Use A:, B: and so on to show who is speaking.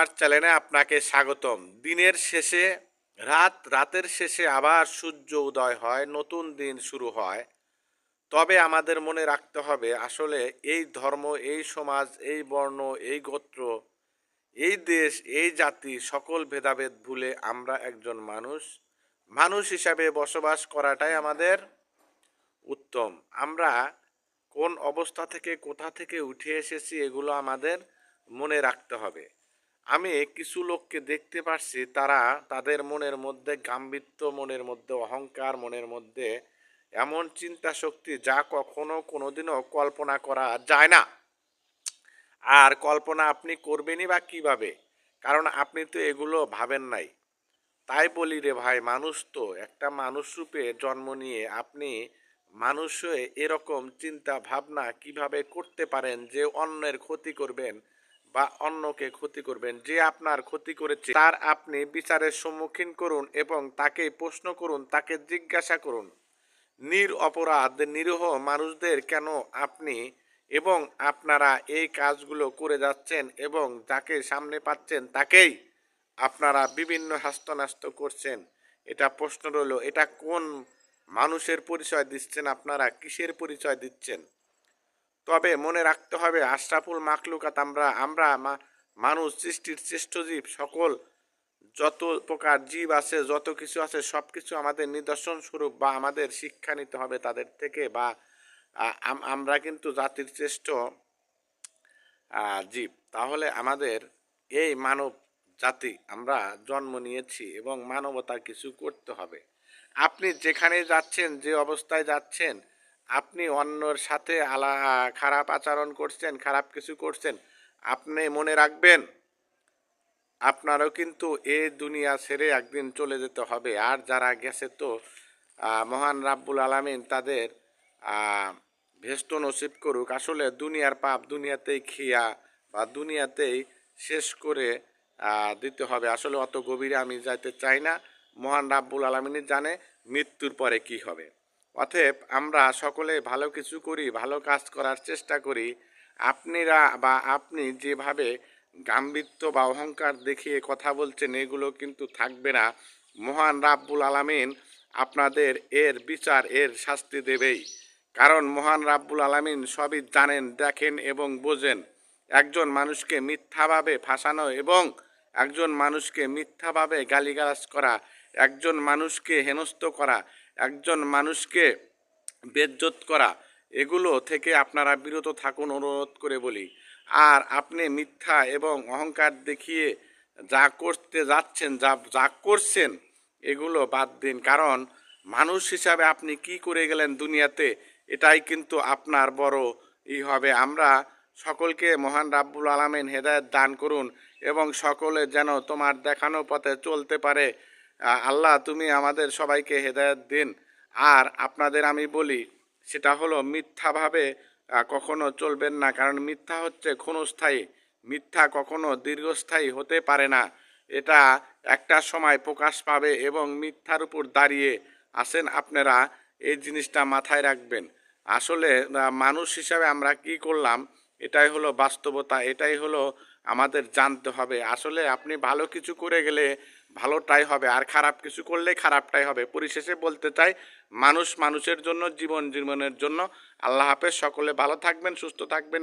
A: আমার চ্যানেলে আপনাকে স্বাগতম। দিনের শেষে, রাত, রাতের শেষে আবার সূর্য উদয় হয়, নতুন দিন শুরু হয়। তবে আমাদের মনে রাখতে হবে, আসলে এই ধর্ম, এই সমাজ, এই বর্ণ, এই গোত্র, এই দেশ, এই জাতি, সকল ভেদাভেদ ভুলে আমরা একজন মানুষ। মানুষ হিসাবে বসবাস করাটাই আমাদের উত্তম। আমরা কোন অবস্থা থেকে, কোথা থেকে উঠে এসেছি, এগুলো আমাদের মনে রাখতে হবে। আমি কিছু লোককে দেখতে পারছি, তারা তাদের মনের মধ্যে গাম্ভীর্য, মনের মধ্যে অহংকার, মনের মধ্যে এমন চিন্তা শক্তি যা কখনো কোনোদিনও কল্পনা করা যায় না। আর কল্পনা আপনি করবেনই বা কীভাবে? কারণ আপনি তো এগুলো ভাবেন নাই। তাই বলি রে ভাই, মানুষ তো, একটা মানুষ রূপে জন্ম নিয়ে আপনি মানুষ হয়ে এরকম চিন্তা ভাবনা কীভাবে করতে পারেন যে অন্যের ক্ষতি করবেন? বা অন্যকে ক্ষতি করবেন। যে আপনার ক্ষতি করেছে, তার আপনি বিচারের সম্মুখীন করুন এবং তাকে প্রশ্ন করুন, তাকে জিজ্ঞাসা করুন। নির অপরাধ, নিরীহ মানুষদের কেন আপনি এবং আপনারা এই কাজগুলো করে যাচ্ছেন এবং যাকে সামনে পাচ্ছেন তাকেই আপনারা বিভিন্ন হাস্তনাস্ত করছেন? এটা প্রশ্ন রইল, এটা কোন মানুষের পরিচয় দিচ্ছেন আপনারা? কিসের পরিচয় দিচ্ছেন? তবে মনে রাখতে হবে, আশরাফুল মাকলুকাত আমরা আমরা মানুষ, সৃষ্টির শ্রেষ্ঠ জীব, সকল যত প্রকার জীব আছে, যত কিছু আছে সব কিছু আমাদের নিদর্শন স্বরূপ বা আমাদের শিক্ষা নিতে হবে তাদের থেকে বা আম- আমরা কিন্তু জাতির শ্রেষ্ঠ জীব। তাহলে আমাদের এই মানব জাতি আমরা জন্ম নিয়েছি এবং মানবতার কিছু করতে হবে। আপনি যেখানে যাচ্ছেন, যে অবস্থায় যাচ্ছেন আপনি অন্যর সাথে আলা, খারাপ আচরণ করছেন, খারাপ কিছু করছেন, আপনি মনে রাখবেন, আপনারও কিন্তু এ দুনিয়া ছেড়ে একদিন চলে যেতে হবে। আর যারা গেছে তো মহান রাব্বুল আলামিন তাদের ভেস্ত নসিব করুক। আসলে দুনিয়ার পাপ দুনিয়াতেই খিয়া বা দুনিয়াতেই শেষ করে দিতে হবে। আসলে অত গভীরে আমি যাইতে চাই না। মহান রাব্বুল আলমিনী জানে মৃত্যুর পরে কি হবে। অতএব আমরা সকলে ভালো কিছু করি, ভালো কাজ করার চেষ্টা করি। আপনিরা বা আপনি যেভাবে গাম্ভীর্য বা অহংকার দেখিয়ে কথা বলছেন, এগুলো কিন্তু থাকবে না। মহান রাব্বুল আলামিন আপনাদের এর বিচার, এর শাস্তি দেবেই। কারণ মহান রাব্বুল আলামিন সবই জানেন, দেখেন এবং বোঝেন। একজন মানুষকে মিথ্যাভাবে ফাঁসানো এবং একজন মানুষকে মিথ্যাভাবে গালিগালাজ করা একজন মানুষকে হেনস্থ করা, একজন মানুষকে বেজ্জত করা, এগুলো থেকে আপনারা বিরত থাকুন, অনুরোধ করে বলি। আর আপনি মিথ্যা এবং অহংকার দেখিয়ে যা করতে যাচ্ছেন, যা যা করছেন, এগুলো বাদ দিন। কারণ মানুষ হিসাবে আপনি কি করে গেলেন দুনিয়াতে, এটাই কিন্তু আপনার বড় ই হবে। আমরা সকলকে মহান রাব্বুল আলামিন হেদায়েত দান করুন এবং সকলে যেন তোমার দেখানো পথে চলতে পারে। আল্লাহ তুমি আমাদের সবাইকে হেদায়ত দিন। আর আপনাদের আমি বলি, সেটা হলো মিথ্যাভাবে কখনো চলবেন না। কারণ মিথ্যা হচ্ছে ক্ষণস্থায়ী। মিথ্যা কখনো দীর্ঘস্থায়ী হতে পারে না। এটা একটা সময় প্রকাশ পাবে এবং মিথ্যার উপর দাঁড়িয়ে আসেন আপনারা। এই জিনিসটা মাথায় রাখবেন। আসলে মানুষ হিসাবে আমরা কি করলাম এটাই হলো বাস্তবতা, এটাই হলো আমাদের জানতে হবে। আসলে আপনি ভালো কিছু করে গেলে ভালোটাই হবে, আর খারাপ কিছু করলে খারাপটাই হবে। পরিশেষে বলতে চাই, মানুষ মানুষের জন্য, জীবন জীবনের জন্য। আল্লাহ হাফেজ, সকলে ভালো থাকবেন, সুস্থ থাকবেন।